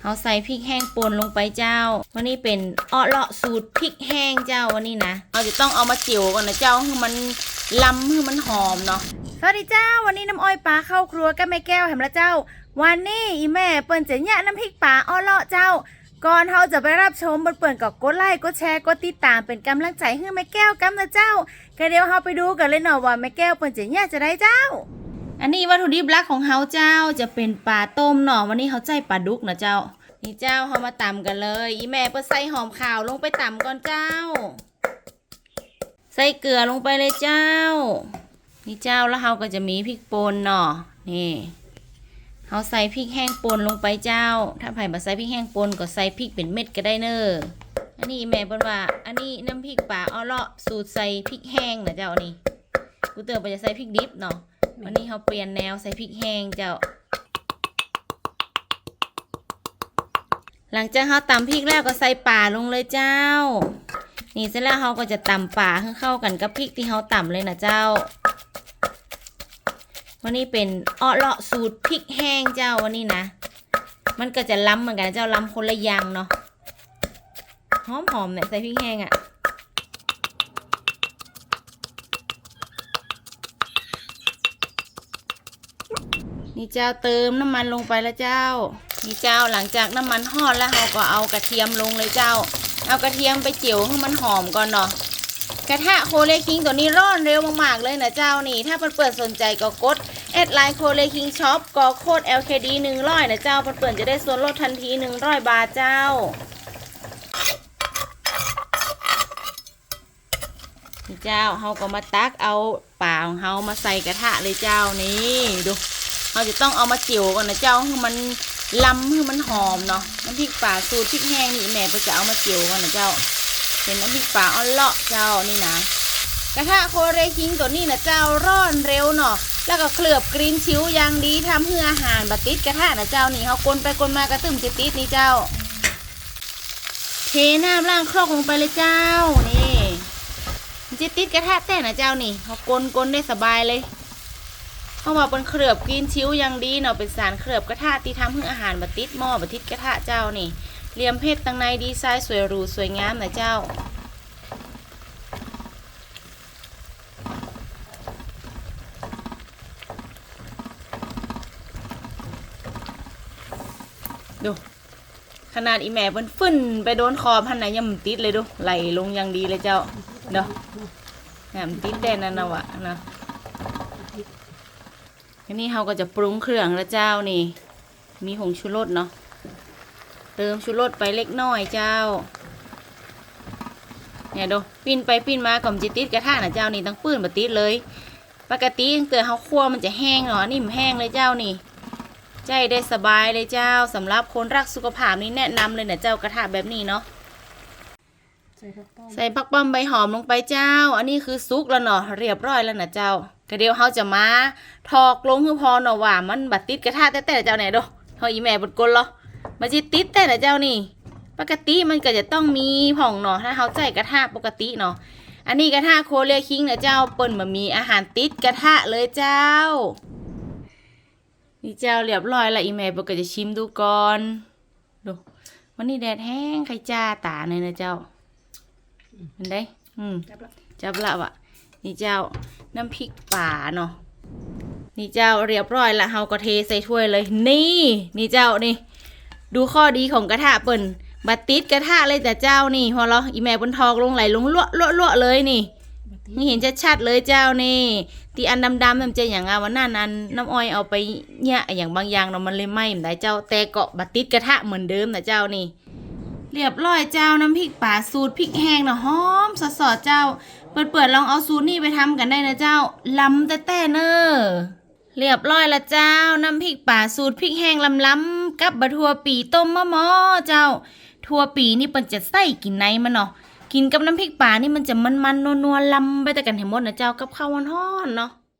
เขาใส่พริกแห้งป่นลงไปเจ้า วันนี้เป็นอ้อเลาะสูตรพริกแห้งเจ้าวันนี้นะเราจะต้องเอามาจิ๋วก่อนนะเจ้าให้มันลำให้มันหอมเนาะสวัสดีเจ้า วันนี้น้ำอ้อยปลาเข้าครัวกับแม่แก้วแหมละเจ้า วันนี้อีแม่เปิ้นจะเนี่ยน้ำพริกปลาอ้อเลาะเจ้า ก่อนเราจะไปรับชมเปิ้นเปิ้นก็กดไลค์กดแชร์กดติดตามเป็นกำลังใจให้แม่แก้วกำนะเจ้าก็เดี๋ยวเราไปดูกันเลยเนาะว่าแม่แก้วเปิ้นจะเนี่ยจะได้เจ้า อันนี้วัตถุดิบหลักของเฮาเจ้าจะเป็นปลาต้มเนาะวันนี้เขาใจปลาดุกนะเจ้า นี่เจ้าเฮามาตำกันเลย อีแม่เปิ้นใส่หอมขาวลงไปตำก่อนเจ้า ใส่เกลือลงไปเลยเจ้า นี่เจ้าแล้วเราก็จะมีพริกป่นเนาะนี่เราใส่พริกแห้งป่นลงไปเจ้า ถ้าไผ่มาใส่พริกแห้งป่นก็ใส่พริกเป็นเม็ดก็ได้เนออันนี้แม่เปิ้นว่า อันนี้น้ำพริกป่าอ้อเลาะสูตรใส่พริกแห้งนะเจ้านี่กูเตือนไปจะใส่พริกดิบเนาะ วันนี้เราเปลี่ยนแนวใส่พริกแห้งเจ้า หลังจากเราตำพริกแล้วก็ใส่ป่าลงเลยเจ้า นี่เสร็จแล้วเราก็จะตำป่าให้เข้ากันกับพริกที่เราตำเลยนะเจ้า วันนี้เป็นอ้อเลาะสูตรพริกแห้งเจ้าวันนี้นะ มันก็จะล้ำเหมือนกันเจ้าล้ำคนละอย่างเนาะหอมหอมๆเนี่ยใส่พริกแห้งอะ่ะ นี่เจ้าเติมน้ำมันลงไปแล้วเจ้า นี่เจ้าหลังจากน้ำมันหอดแล้วเราก็เอากระเทียมลงเลยเจ้า เอากระเทียมไปเจียวให้มันหอมก่อนเนาะกระทะโคเลคิงตัวนี้ร้อนเร็วมากๆเลยนะเจ้านี่ ถ้าเปิดสนใจก็กดแอดไลน์โคเลคิงช็อปก็โคด LKD 100นะเจ้าเปิดจะได้ส่วนลดทันที 100 บาทเจ้านี่เจ้าเฮาก็มาตักเอาป่าของเฮามาใส่กระทะเลยเจ้านี่ดู เราจะต้องเอามาจิ๋วก่อนนะเจ้าให้มันลำให้มันหอมเนาะน้ำพริกป่าสูตรพริกแห้งนี่แม่ก็จะเอามาจิ๋วก่อนนะเจ้า เป็นน้ำพริกป่าอ้อนเลาะเจ้านี่นะกระทะโคเรคิงตัวนี้นะเจ้าร้อนเร็วเนาะแล้วก็เคลือบกรีนชิวอย่างดีทำให้อาหารบัติดกระทะนะเจ้านี่เขากลนไปกลนมากระตึมจะติดนี่เจ้า เทน้ำล้างครกลงไปเลยเจ้านี่จะติดกระทะแต่นะเจ้านี่เขากลนกลนได้สบายเลย เพราะว่าเป็นเคลือบกรีนชิ้วอย่างดีเนาะเป็นสารเคลือบกระทะที่ทำให้อาหารบัติดหม้อบัติดกระทะเจ้านี่เหลี่ยมเพชรตั้งในดีไซน์สวยหรูสวยงามนะเจ้าดูขนาดอีแม่เพิ่นฟึ่นไปโดนคอพันไหนยังมันติดเลยดูไหลลงอย่างดีเลยเจ้าเนาะแหมติดแดนนั่นนะวะนะ ทีนี้เราก็จะปรุงเครื่องแล้วเจ้านี่ มีผงชูรสเนาะ เติมชูรสไปเล็กน้อยเจ้า เนี่ยดูปิ้นไปปิ้นมากล่อมจิติดกระทะนะเจ้านี่ตั้งปื้นบัติดเลย ปกติตั้งแต่เขาคั่วมันจะแห้งเนาะนี่มันแห้งเลยเจ้านี่ ใจได้สบายเลยเจ้าสำหรับคนรักสุขภาพนี่แนะนำเลยนะเจ้ากระทะแบบนี้เนาะ ใส่ผักต้มใส่ผักป้อมใบหอมลงไปเจ้า อันนี้คือซุกแล้วเนาะเรียบร้อยแล้วนะเจ้ากระเดียวเขาจะมาทอกลงคือพอเนาะว่ามันบัดติดกระทะแต่แต่เจ้าไหนด้อเฮาอีแม่บดกลเหรอมันจะติดแต่ละเจ้านี่ ปกติมันก็จะต้องมีผ่องเนาะถ้าเขาใจกระทะปกติเนาะอันนี้กระทะโคเรียคิงนะเจ้าเปิ้นมามีอาหารติดกระทะเลยเจ้า นี่เจ้าเรียบร้อยละอีแม่บอกก็จะชิมดูก่อนดูวันนี้แดดแห้งใครจ้าตาเลยนะเจ้า เห็นได้ อืมจับละจับละวะนี่เจ้าน้ำพริกป่าเนาะนี่เจ้าเรียบร้อยละเฮาก็เทใส่ถ้วยเลย นี่ นี่เจ้านี่ ดูข้อดีของกระทะเปิ่นบัดติดกระทะเลยแต่เจ้านี่พอเราอีแม่บนทองลงไหลลงลวลวลวเลยนี่บัดนี่เห็นชัดๆเลยเจ้านี่ที่อันดำๆมันจะอย่างงาวันนั้นอันน้ำอ้อยเอาไปเนี่ยอย่างบางอย่างเนาะมันเลยไหม้เหมือนได้เจ้าแต่เกาะบัดติดกระทะเหมือนเดิมนะเจ้านี่ เรียบร้อยเจ้าน้ำพริกป่าสูตรพริกแห้งนะหอมสดๆเจ้า เปิดๆลองเอาสูตรนี่ไปทำกันได้นะเจ้าล้ำแต่แต่เนอเรียบร้อยละเจ้าน้ำพริกป่าสูตรพริกแห้งล้ำๆกับบะทัวปีต้มมะมอเจ้า ทัวปีนี่เปิ้นจะใส่กินในมันเนาะกินกับน้ำพริกป่านี่มันจะมันๆนัวๆล้ำไปแต่กันให้หมดนะเจ้ากับข้าวฮ้อนๆเนาะ